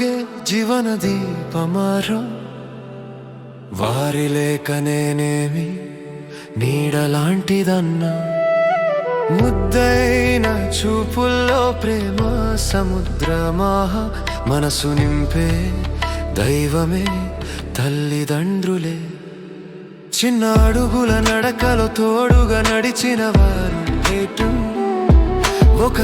రూపమారో వారి లేక నేనేమి నీడలాంటిదన్నా. ముద్దైన చూపుల్లో ప్రేమ సముద్రమాహ మనసు నింపే దైవమే తల్లిదండ్రులే. చిన్న అడుగుల నడకలో తోడుగా నడిచిన వారు ఏటు ఒక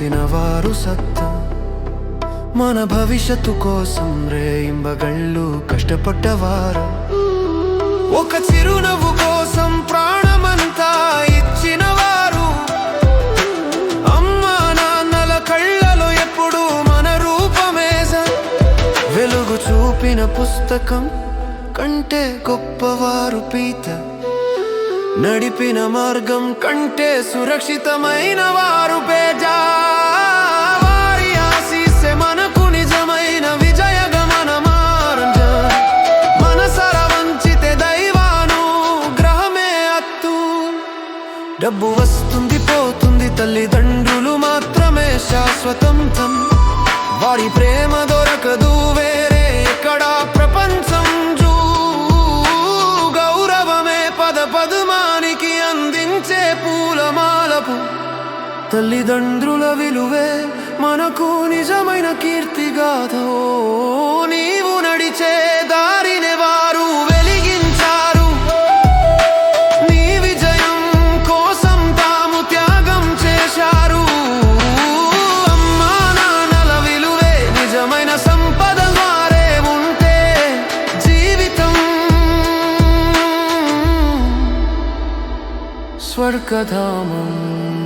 కరబోసిన వారు సత్తా. మన భవిష్యత్తు కోసం రేయింబగళ్ళు కష్టపడ్డవారు. ఒక చిరునవ్వు కోసం ప్రాణమంతా ఇచ్చిన వారు అమ్మా నాన్నల కళ్ళలో ఎప్పుడు మన రూపమేజ వెలుగు చూపిన పుస్తకం కంటే గొప్పవారు పీత. నడిపిన మార్గం కంటే సురక్షితమైన వారు పేజా వారి ఆశీస్సే మనకు నిజమైన విజయ గమన మనసర వంచితే దైవాను గ్రహమే అత్తు. డబ్బు వస్తుంది అందించే పూలమాలపు తల్లిదండ్రుల విలువే మనకు నిజమైన కీర్తిగాథో कथामम्